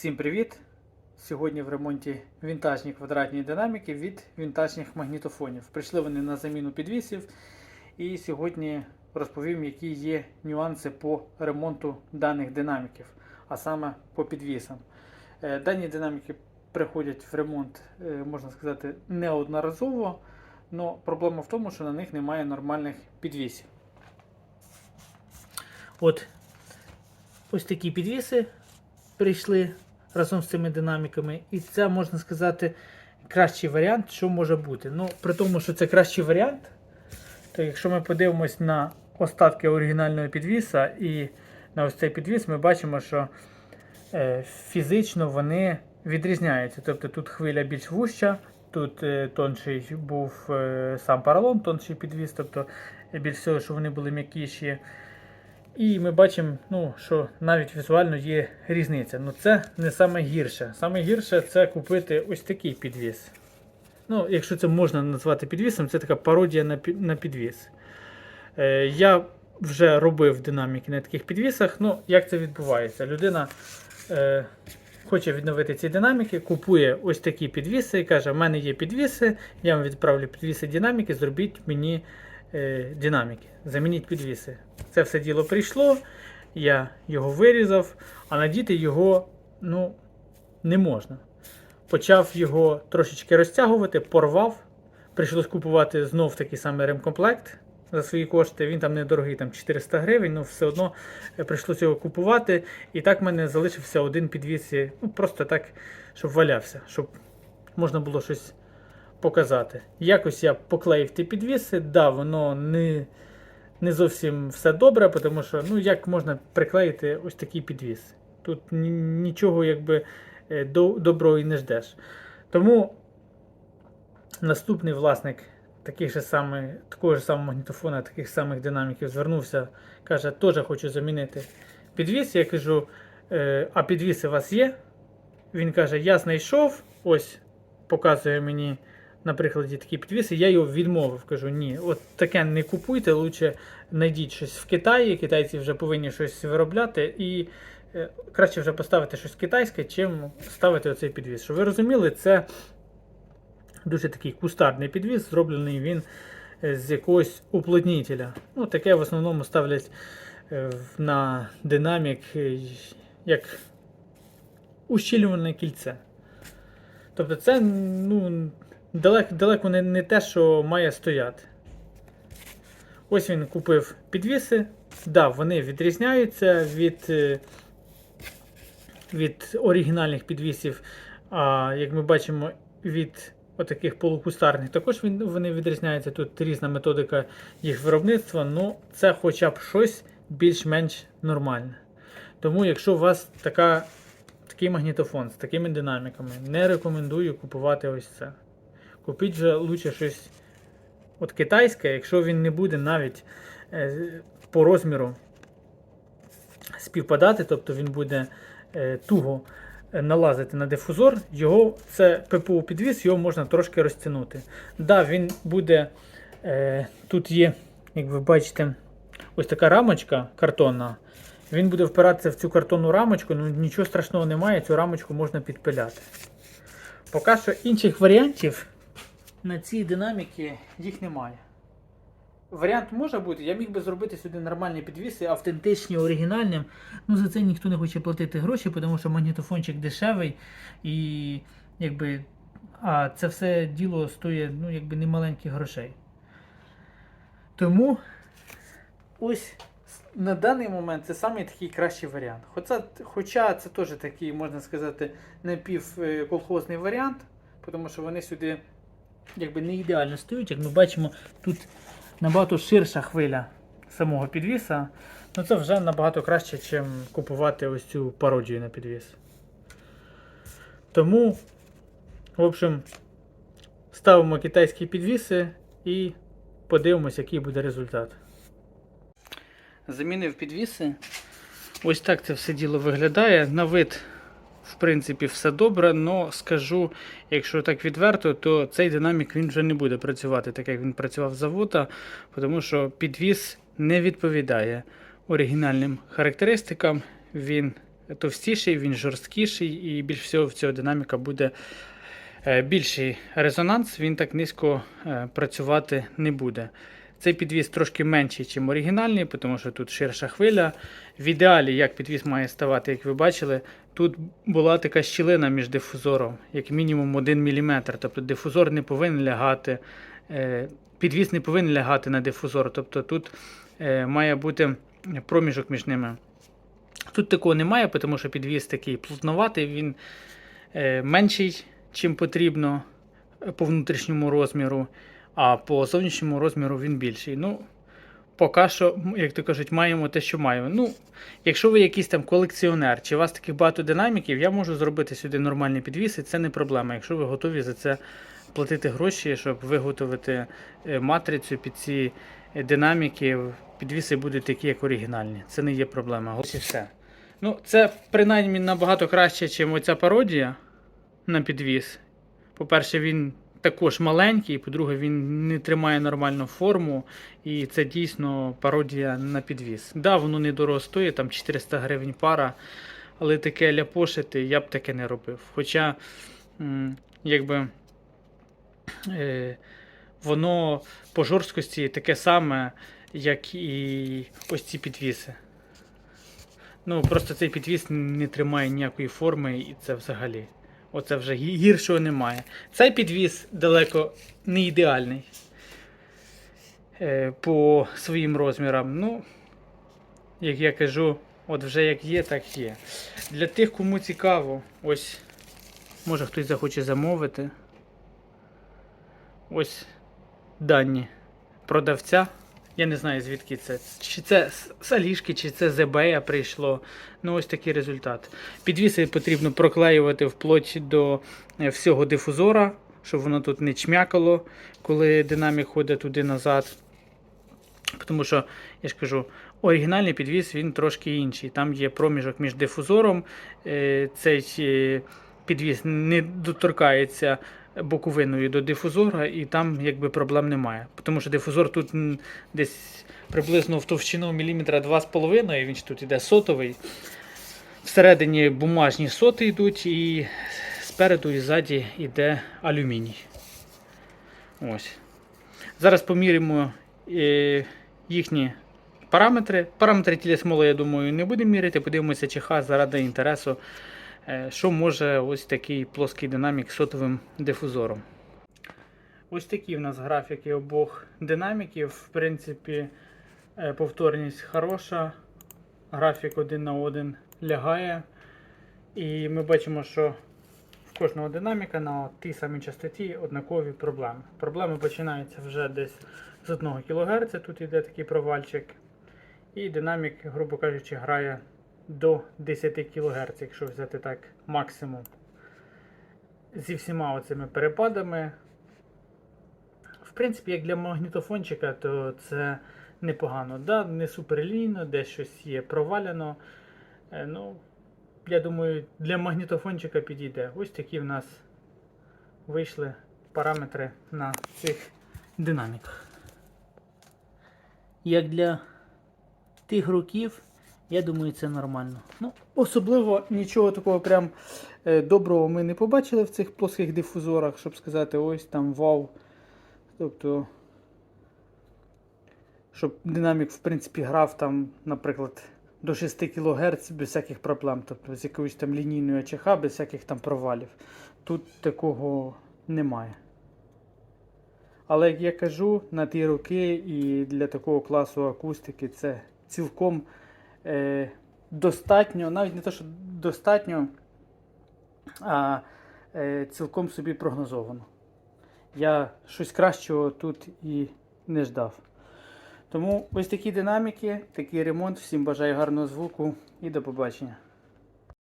Всім привіт! Сьогодні в ремонті вінтажні квадратні динаміки від вінтажних магнітофонів. Прийшли вони на заміну підвісів. І сьогодні розповім, які є нюанси по ремонту даних динаміків, а саме по підвісам. Е, Дані динаміки приходять в ремонт, е, можна сказати, неодноразово, але проблема в тому, що на них немає нормальних підвісів. От ось такі підвіси прийшли разом з цими динаміками. І це можна сказати кращий варіант, що може бути. Ну, при тому, що це кращий варіант, то якщо ми подивимось на остатки оригінального підвіса і на ось цей підвіс, ми бачимо, що е, фізично вони відрізняються. Тобто тут хвиля більш вуща, тут е, тонший був е, сам поролон, тонший підвіс, тобто більш всього, що вони були м'якіші. І ми бачимо, ну, що навіть візуально є різниця. Ну це не саме гірше. Саме гірше це купити ось такий підвіс. Ну, якщо це можна назвати підвісом, це така пародія на, підвіс. Е, я вже робив динаміки на таких підвісах. Ну, як це відбувається? Людина е, хоче відновити ці динаміки, купує ось такі підвіси і каже: в мене є підвіси, я вам відправлю підвіси динаміки, зробіть мені е, динаміки, замініть підвіси. Це все діло прийшло, я його вирізав, а надіти його ну, не можна. Почав його трошечки розтягувати, порвав. Прийшлось купувати знов такий самий ремкомплект за свої кошти. Він там недорогий, там 400 гривень, але все одно е, прийшлося його купувати. І так в мене залишився один підвіс, ну, просто так, щоб валявся, щоб можна було щось показати. Якось я поклеїв ті підвіси, да, воно не, не зовсім все добре, тому що ну, як можна приклеїти ось такий підвіс. Тут нічого якби е, до- доброго і не ждеш. Тому наступний власник таких же саме, такого ж самого магнітофона, таких самих динаміків звернувся, каже, теж хочу замінити підвіс. Я кажу, «Е, а підвіси у вас є? Він каже, я знайшов, ось показує мені на прикладі такі підвіси, я його відмовив. Кажу, ні, от таке не купуйте, лучше знайдіть щось в Китаї. Китайці вже повинні щось виробляти, і е, краще вже поставити щось китайське, чим ставити оцей підвіс. Щоб ви розуміли, це дуже такий кустарний підвіс, зроблений він е, з якогось уплотнітеля. Ну, таке в основному ставлять е, на динамік як ущільнювальне кільце. Тобто це ну, далеко, далеко не, не те, що має стояти. Ось він купив підвіси. Да, вони відрізняються від, е, від оригінальних підвісів. А як ми бачимо, від отаких полукустарних також він, вони відрізняються. Тут різна методика їх виробництва, ну це хоча б щось більш-менш нормальне. Тому, якщо у вас така, такий магнітофон з такими динаміками, не рекомендую купувати ось це. Купіть вже лучше щось от китайське, якщо він не буде навіть е, по розміру співпадати, тобто він буде е, туго е, налазити на дифузор, його це ППУ підвіс, його можна трошки розтягнути. Да, він буде, тут є, як ви бачите, ось така рамочка картонна. Він буде впиратися в цю картонну рамочку, ну нічого страшного немає, цю рамочку можна підпиляти. Поки що інших варіантів на ці динаміки їх немає. Варіант може бути, я міг би зробити сюди нормальні підвіси, автентичні, оригінальні. Ну за це ніхто не хоче платити гроші, тому що магнітофончик дешевий і якби. А це все діло стоїть ну, якби не маленьких грошей. Тому ось на даний момент це самий такий кращий варіант. Хоча, хоча це теж такий, можна сказати, напівколхозний варіант, тому що вони сюди якби не ідеально стоять. Як ми бачимо, тут набагато ширша хвиля самого підвіса. Ну це вже набагато краще, ніж купувати ось цю пародію на підвіс. Тому, в общем, ставимо китайські підвіси і подивимось, який буде результат. Замінив підвіси. Ось так це все діло виглядає. На вид, в принципі, все добре, але скажу, якщо так відверто, то цей динамік він вже не буде працювати так, як він працював завода, тому що підвіс не відповідає оригінальним характеристикам. Він товстіший, він жорсткіший, і більш всього в цього динаміка буде е, більший резонанс, він так низько е, працювати не буде. Цей підвіз трошки менший, ніж оригінальний, тому що тут ширша хвиля. В ідеалі, як підвіз має ставати, як ви бачили, тут була така щілина між дифузором, як мінімум 1 мм. Тобто дифузор не повинен лягати, е, підвіз не повинен лягати на дифузор. Тобто тут е, має бути проміжок між ними. Тут такого немає, тому що підвіз такий плотноватий, він е, менший, чим потрібно по внутрішньому розміру, а по зовнішньому розміру він більший. Ну, поки що, як то кажуть, маємо те, що маємо. Ну, якщо ви якийсь там колекціонер, чи у вас таких багато динаміків, я можу зробити сюди нормальний підвіс, і це не проблема, якщо ви готові за це платити гроші, щоб виготовити е, матрицю під ці е, динаміки, підвіси будуть такі, як оригінальні. Це не є проблема. Ось і все. Ну, це принаймні набагато краще, ніж оця пародія на підвіс. По-перше, він також маленький, по-друге, він не тримає нормальну форму, і це дійсно пародія на підвіс. Да, воно не дорого стоїть, там 400 гривень пара, але таке ляпошити я б таке не робив. Хоча, якби. Е, воно по жорсткості таке саме, як і ось ці підвіси. Ну, просто цей підвіс не тримає ніякої форми, і це взагалі. Оце вже гіршого немає. Цей підвіс далеко не ідеальний е, по своїм розмірам. Ну, як я кажу, от вже як є, так є. Для тих, кому цікаво, ось може хтось захоче замовити. Ось дані продавця. Я не знаю звідки це. Чи це з- чи це з eBay прийшло. Ну, ось такий результат. Підвіси потрібно проклеювати вплоть до е, всього дифузора, щоб воно тут не чмякало, коли динамік ходить туди назад. Тому що, я ж кажу, оригінальний підвіс він трошки інший. Там є проміжок між дифузором. е, Цей е, підвіс не доторкається боковиною до дифузора, і там якби проблем немає. Тому що дифузор тут десь приблизно в товщину міліметра 2,5, він ж тут іде сотовий. Всередині бумажні соти йдуть, і спереду і ззаді йде алюміній. Ось. Зараз поміряємо е, їхні параметри. Параметри тіля смоли, я думаю, не будемо міряти. Подивимося, чи ха заради інтересу, що може ось такий плоский динамік сотовим дифузором. Ось такі в нас графіки обох динаміків. В принципі, е, повторність хороша. Графік один на один лягає. І ми бачимо, що в кожного динаміка на тій самій частоті однакові проблеми. Проблеми починаються вже десь з 1 кГц, тут йде такий провальчик. І динамік, грубо кажучи, грає до 10 кГц, якщо взяти так максимум. Зі всіма оцими перепадами. В принципі, як для магнітофончика, то це непогано. Да, не суперлінійно, десь щось є провалено. Е, Ну, я думаю, для магнітофончика підійде. Ось такі в нас вийшли параметри на цих динаміках. Як для тих років, я думаю, це нормально. Ну, особливо нічого такого прям е, доброго ми не побачили в цих плоских дифузорах, щоб сказати, ось там вау. Тобто, щоб динамік, в принципі, грав там, наприклад, до 6 кГц без всяких проблем. Тобто з якоюсь там лінійною АЧХ, без всяких там провалів. Тут такого немає. Але як я кажу, на ті роки і для такого класу акустики це цілком е, достатньо, навіть не те, що достатньо, а е, цілком собі прогнозовано. Я щось кращого тут і не ждав. Тому ось такі динаміки, такий ремонт. Всім бажаю гарного звуку і до побачення.